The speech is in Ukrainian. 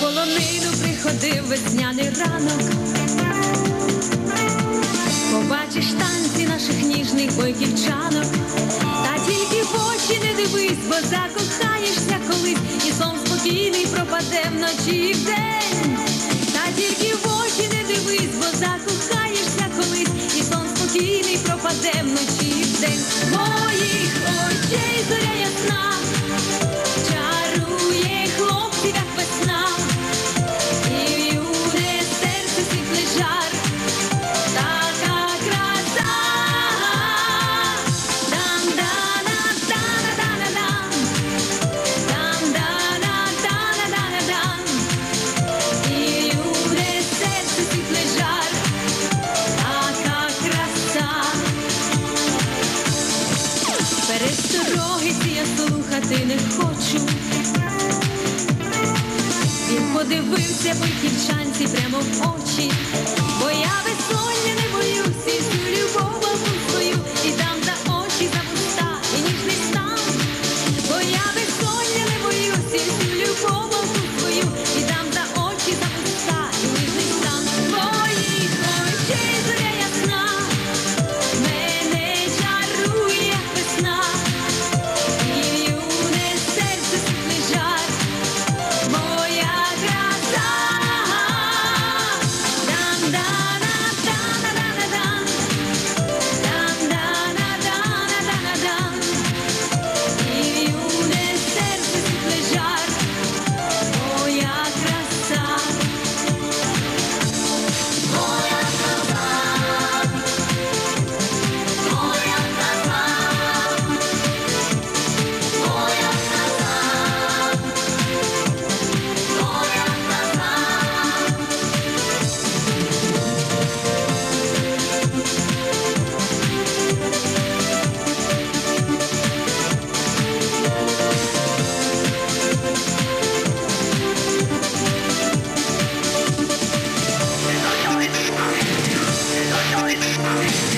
полонину приходив весняний ранок, побачиш танці наших ніжних бойківчанок, та тільки в очі не дивись, бо закохаєшся колись, і сон спокійний пропаде вночі і день, та тільки в очі не дивись, бо закохаєшся колись, і сон спокійний пропаде вночі і вдень, моїх очей зоря ясна. хочу. і подивився вихідчанці прямо в очі, бо я без. Shh.